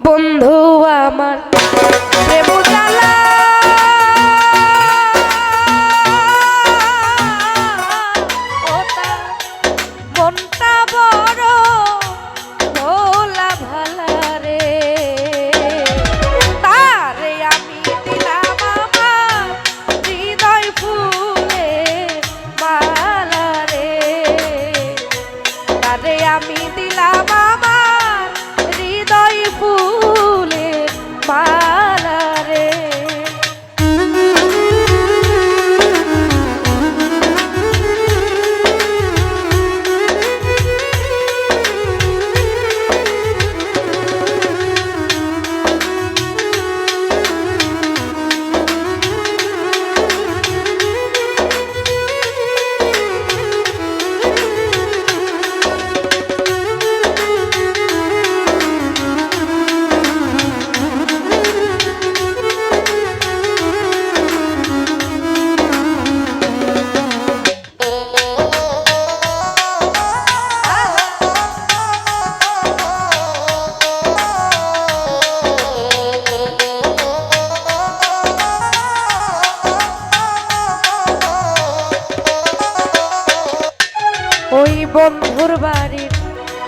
বন্ধু আমার প্রেম জ্বালা ওই বন্ধুর বাড়ির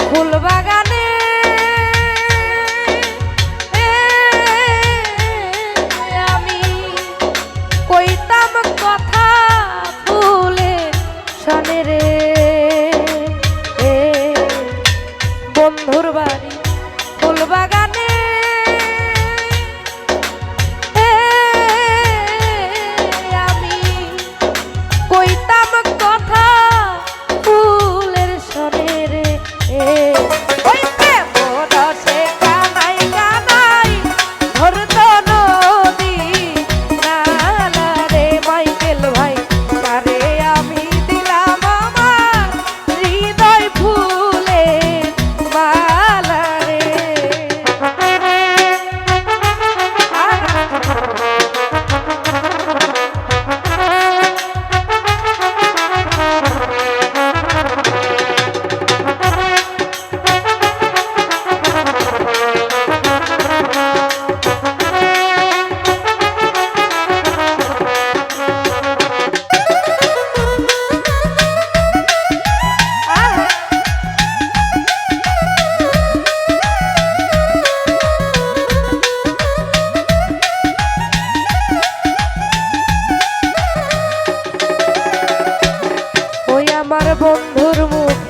ফুলবাগানে 不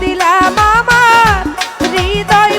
দিলাম আমার হৃদয়